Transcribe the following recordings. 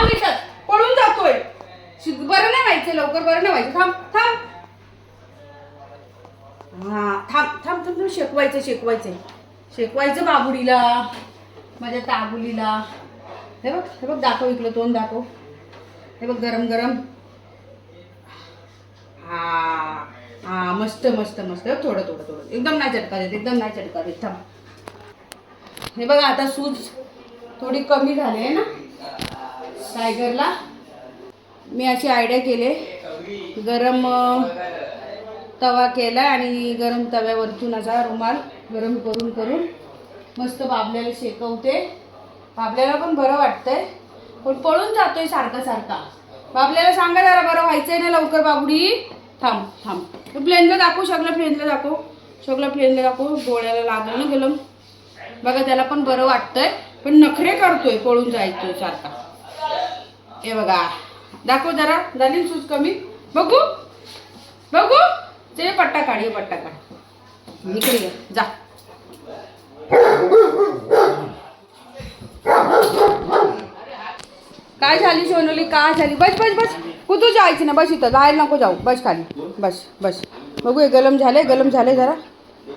थांब इथं. पळून जातोय. बरं नाही व्हायचं लवकर बरं नाही व्हायचं. थांब थांब. हा थांब थांब थांब थांब. शेकवायचं शेकवायचं शेकवायचं बाबुडीला माझ्या ताबुलीला. हे बघ हे बघ दाखव इकडं तोंड दाखव. हे बघ गरम गरम. हा हा मस्त मस्त मस्त. थोडं थोडं थोडं. एकदम नाही चटका देत एकदम नाही चटका देत थांब. हे बघा आता सूज थोडी कमी झाली आहे ना? टायगरला. मी अशी आयडिया केले. गरम तवा केला आणि गरम तव्यावरतून असा रुमाल गरम करून करून मस्त बाबल्याला शेकवते. बाबल्याला पण बरं वाटतंय. पण पळून जातोय सारखा सारखा. बाबल्याला सांगा जरा बरं व्हायचंय ना लवकर बाबडी? थांब थांब. प्लेनला दाखवू शकला प्लेनला दाखव. शकला प्लेनला दाखव. डोळ्याला लागलं ना गेलं बघा त्याला पण बरं वाटतंय. पण नखरे करतोय पळून जायचोय सारखा. हे बघा. दाखव जरा. झाली सूज कमी? बघू. बघू. ते पट्टा काढ हे पट्टा काढ. इकडे ये, जा. काय झाली सोनोली? काय झाली? बस बस बस. कुठू जायची ना? बस इथं. जायला नको जाऊ. बस खाली. बस बस. बघू हे गरम झाले गरम झाले जरा?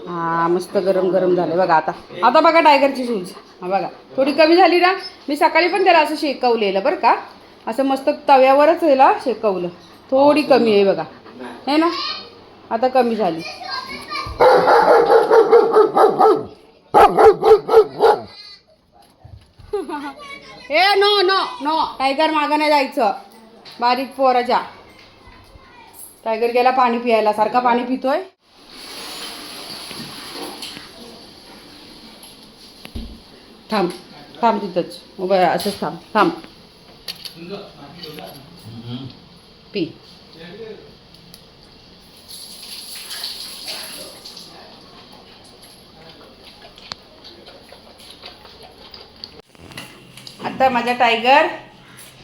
हा मस्त गरम गरम झाले बघा आता. आता बघा टायगरची शूज हा बघा. थोडी कमी झाली ना? मी सकाळी पण त्याला असं शिकवलेलं बरं का? असं मस्त तव्यावरच त्याला शेकवलं थोडी कमी आहे बघा. है ना? आता कमी झाली. ए नो नो नो. टायगर मागं नाही जायचं. बारीक पोराच्या. टायगर गेला पाणी पियायला. सारखा पाणी पितोय. थांब. थांब तिथंच. उभं असंच थांब. थांब. पी आता माझा टायगर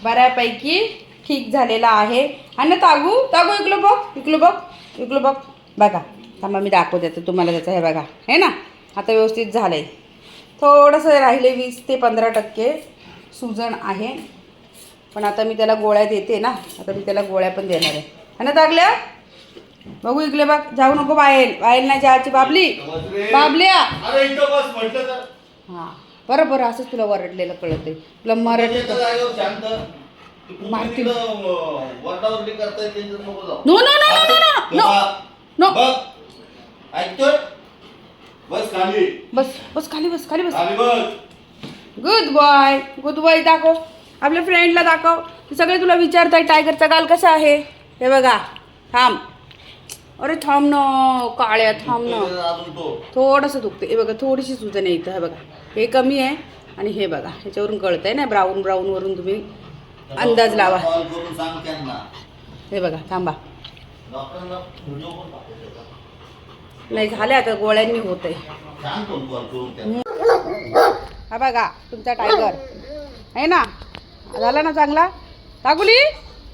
बऱ्यापैकी ठीक झालेला आहे. आणि तागू तागू इकलो बघ इकलो बघ इकलो बघ. बघा थांबा मी दाखवते आता तुम्हाला त्याचं. हे बघा हे ना? आता व्यवस्थित झालं आहे थोडंसं राहिले वीस ते पंधरा टक्के सुजन आहे. पण आता मी त्याला गोळ्या देते ना. आता मी त्याला गोळ्या पण देणार आहे. है ना तागल्या बघू इकडे बघ. जाऊ नको बाहेर. बाहेर नाही जायची बाबली. बाबल्या. हां. बरं बरं. असंच तुला वरडलेलं कळत आहे तुला मराठी मारतील. No no no no no no. No. बस खाली. बस बस खाली बस खाली बस. खाली बस. गुड बॉय गुड बॉय दाखव. आपल्या फ्रेंडला दाखव. ते सगळे तुला विचारताय टायगरचा गाल कसा आहे? हे बघा थांब. अरे थांब ना काळ्या थांब ना. थोडंसं दुखते हे बघा थोडीशी सुजन आहे इथं हे बघा. हे कमी आहे आणि हे बघा ह्याच्यावरून कळतंय ना ब्राऊन ब्राऊनवरून तुम्ही अंदाज लावा. हे बघा थांबा. नाही झाले आता गोळ्यांनी होत आहे हा बघा तुमचा टायगर आहे ना? झाला ना चांगला? तागुली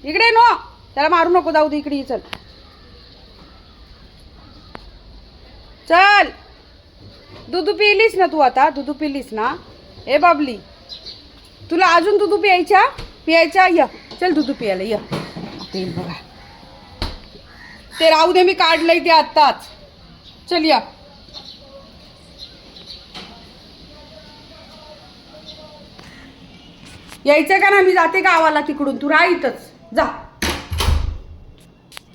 इकडे नो. त्याला मारू नको जाऊ दे इकडे चल. चल. दूध पिलीस ना तू आता दूध पिलीस ना. ए बाबली तुला अजून दूध प्यायच्या? पियायच्या? य. चल दूध पियाला येईल बघा. ते राहू दे मी काढलंय ते आत्ताच. चल या. यायचं का ना मी जाते गावाला तिकडून. तू राह इथंच. जा.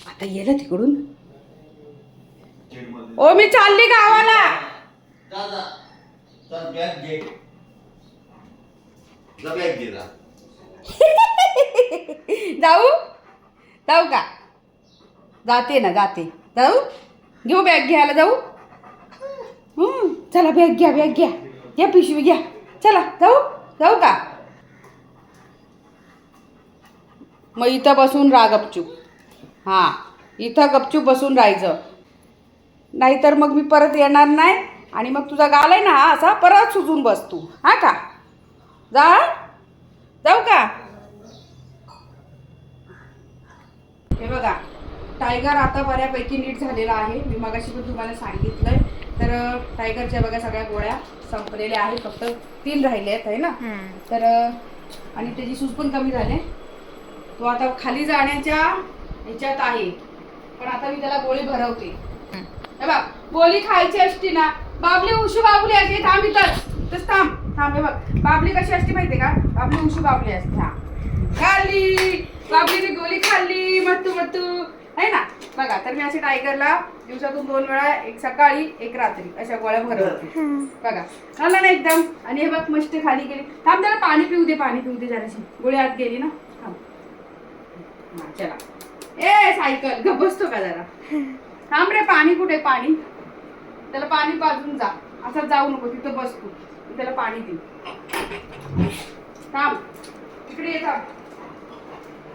आता येलं तिकडून? ओ मी चालली गावाला. जाऊ? जाऊ का? जाते ना जाते. जाऊ? घेऊ बॅग घ्यायला जाऊ? चला बॅग घ्या बॅग घ्या. घ्या पिशवी घ्या. चला जाऊ? जाऊ का? मग इथं बसून राहा गपचूप. हां इथं गपचूप बसून राहायचं. नाहीतर मग मी परत येणार नाही आणि मग तुझा गाल आहे ना हा असा परत सुजून बस तू. हा का? जा. जाऊ का? हे बघा टायगर आता बऱ्यापैकी नीट झालेला आहे. मी मगाशी पण तुम्हाला सांगितलंय. तर टायगरच्या बघा सगळ्या गोळ्या संपलेल्या आहेत. फक्त तीन राहिले आहेत आहे ना तर आणि त्याची सूज पण कमी झाले. तो आता खाली जाण्याच्या ह्याच्यात आहे. पण आता मी त्याला गोळी भरवते. हे बघ गोळी खायची असती ना बाबली उशी बाबली असते थांब इथंच. तस थांब थांब हे बघ. बाबली कशी असते माहितीये का? बाबली उशी बाबली असते हा. खाल्ली. बाबलीने गोळी खाल्ली मत्तू मत्तू. आहे ना? बघा तर मी असे टायगरला दिवसातून दोन वेळा एक सकाळी एक रात्री अशा गोळ्या भरवते. बघा. झालं ना एकदम? आणि हे बघ मस्त खाली गेली. थांब त्याला पाणी पिऊ दे पाणी पिऊ दे जराशी. गोळी आत गेली ना? चला. ए सायकल गप बसतो का जरा? थांब रे पाणी कुठे पाणी. त्याला पाणी पाजून जा. असं जाऊ नको तिथं बस तू मी त्याला पाणी दे थांब. इकडे ये थांब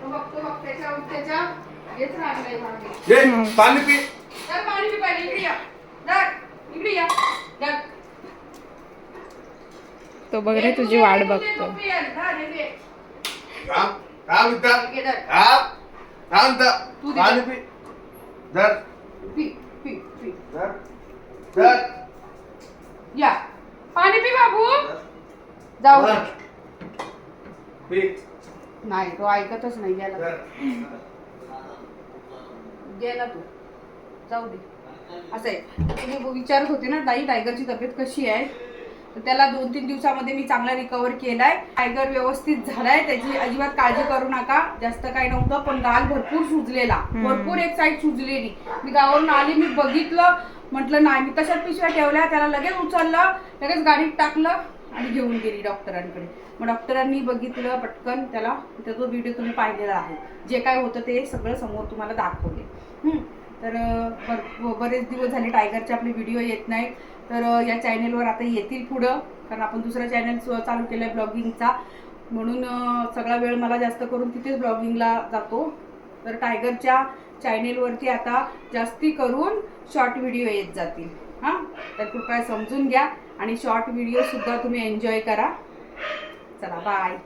तो बघतो बघ त्याच्या त्याच्या. येत राहिलाय मागे. ये पाणी पी. तर पाणी पी पाहिजे इकडे या. इकडे या. तो बघ रे हे तुझी वाट बघतो हे? हे. तू दे. पाणी पी. धर. पी पी पी. धर. धर. या. पाणी पी बाबू. जाऊ दे. पी. नाही तो ऐकतच नाही गेला. धर. गेला तू. जाऊ दे. असं आहे. तुम्ही विचारत होते ना ताई टायगरची तब्येत कशी आहे? तर त्याला दोन तीन दिवसामध्ये मी चांगला रिकवर केलाय. टायगर व्यवस्थित झालाय त्याची अजिबात काळजी करू नका. जास्त काही नव्हतं पण गाल भरपूर सुजलेला. भरपूर एक साईड सुजलेली. मी गावावरून आली मी बघितलं. म्हटलं नाही मी तशाच पिशव्या ठेवल्या. त्याला लगेच उचललं लगेच गाडीत टाकलं आणि घेऊन गेली डॉक्टरांकडे. मग डॉक्टरांनी बघितलं पटकन त्याला. तर तो व्हिडिओ तुम्ही पाहिलेला आहे. जे काय होतं ते सगळं समोर तुम्हाला दाखवले. तर बर- बरेच दिवस झाले टायगरचे आपले व्हिडिओ येत नाही तर या चॅनेलवर आता येतील पुढं कारण आपण दुसरा चॅनल चालू केलं आहे ब्लॉगिंगचा. म्हणून सगळा वेळ मला जास्त करून तिथेच ब्लॉगिंगला जातो. तर टायगरच्या चॅनेलवरती आता जास्ती करून शॉर्ट व्हिडिओ येत जातील. हां? तर कृपया समजून घ्या आणि शॉर्ट व्हिडिओसुद्धा तुम्ही एन्जॉय करा. चला बाय.